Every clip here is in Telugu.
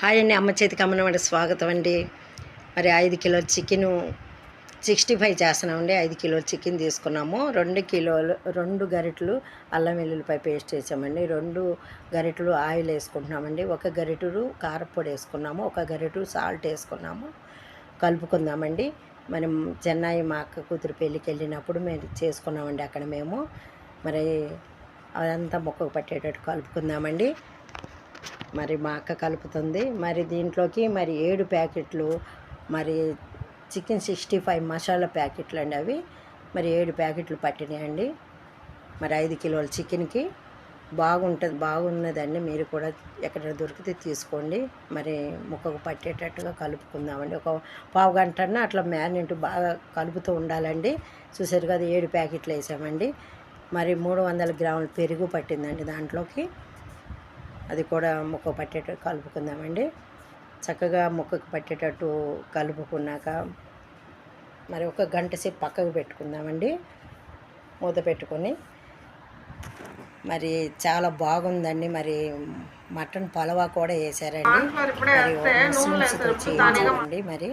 హాయ్ అండి అమ్మ చేతికి అమ్మనమాట స్వాగతం అండి. మరి ఐదు కిలోల చికెను సిక్స్టీ ఫైవ్ చేస్తున్నామండి. ఐదు కిలోల చికెన్ తీసుకున్నాము. రెండు కిలోలు రెండు గరిటెలు అల్లం వెల్లుల్లిపాయ పేస్ట్ వేసామండి. రెండు గరిటలు ఆయిల్ వేసుకుంటున్నామండి. ఒక గరిటలు కారపొడి వేసుకున్నాము. ఒక గరిటె సాల్ట్ వేసుకున్నాము. కలుపుకుందామండి. మనం చెన్నై మా అక్క కూతురు పెళ్ళికి వెళ్ళినప్పుడు మేము చేసుకున్నామండి అక్కడ మేము. మరి అదంతా మొక్కకు పట్టేటట్టు కలుపుకుందామండి. మరి మా అక్క కలుపుతుంది. మరి దీంట్లోకి మరి ఏడు ప్యాకెట్లు మరి చికెన్ సిక్స్టీ ఫైవ్ మసాలా ప్యాకెట్లు అండి అవి. మరి ఏడు ప్యాకెట్లు పట్టినాయండి. మరి ఐదు కిలోల చికెన్కి. బాగుంటుంది బాగున్నదండి. మీరు కూడా ఎక్కడ దొరికితే తీసుకోండి. మరి ముక్కకు పట్టేటట్టుగా కలుపుకుందామండి. ఒక పావు గంటన్న అట్లా మ్యారినేట్ బాగా కలుపుతూ ఉండాలండి. చూసారు కదా ఏడు ప్యాకెట్లు వేసామండి. మరి మూడు వందల గ్రాముల పెరుగు పట్టిందండి దాంట్లోకి. అది కూడా ముక్క పట్టేటట్టు కలుపుకుందామండి. చక్కగా ముక్కకు పట్టేటట్టు కలుపుకున్నాక మరి ఒక గంట సేపు పక్కకు పెట్టుకుందామండి. మూత పెట్టుకొని. మరి చాలా బాగుందండి. మరి మటన్ పలవా కూడా వేసారండి. మరి మరి.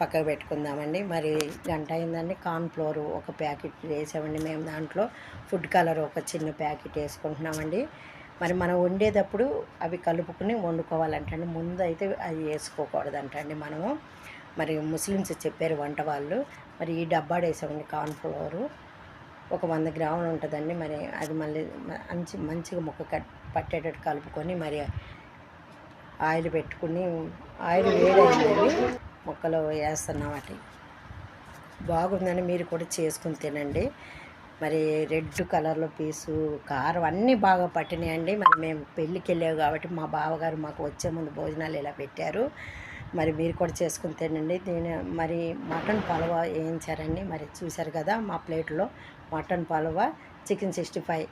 పక్కకు పెట్టుకుందామండి. మరి గంట అయిందండి. కార్న్ ఫ్లోర్ ఒక ప్యాకెట్ వేసామండి మేము దాంట్లో. ఫుడ్ కలర్ ఒక చిన్న ప్యాకెట్ వేసుకుంటున్నామండి. మరి మనం వండేటప్పుడు అవి కలుపుకుని వండుకోవాలంటండి. ముందు అయితే అది వేసుకోకూడదంటండి మనము. మరి ముస్లిమ్స్ చెప్పారు వంట వాళ్ళు. మరి ఈ డబ్బాడు వేసామండి కార్న్ఫ్లోరు ఒక వంద గ్రాములు ఉంటుందండి. మరి అది మళ్ళీ మంచి మంచిగా ముక్క కట్ పట్టేటట్టు కలుపుకొని మరి ఆయిల్ పెట్టుకుని ఆయిల్ వేడైందండి. ముక్కలు వేస్తున్నాం అటు. బాగుందని మీరు కూడా చేసుకుని తినండి. మరి రెడ్ కలర్లో పీసు కారం అన్నీ బాగా పట్టినాయండి. మరి మేము పెళ్ళికి వెళ్ళావు కాబట్టి మా బావగారు మాకు వచ్చే ముందు భోజనాలు ఇలా పెట్టారు. మరి మీరు కూడా చేసుకుని తినండి. దీని మరి మటన్ పలవ వేయించారండి మరి చూశారు కదా మా ప్లేట్లో mutton pulao chicken sixty five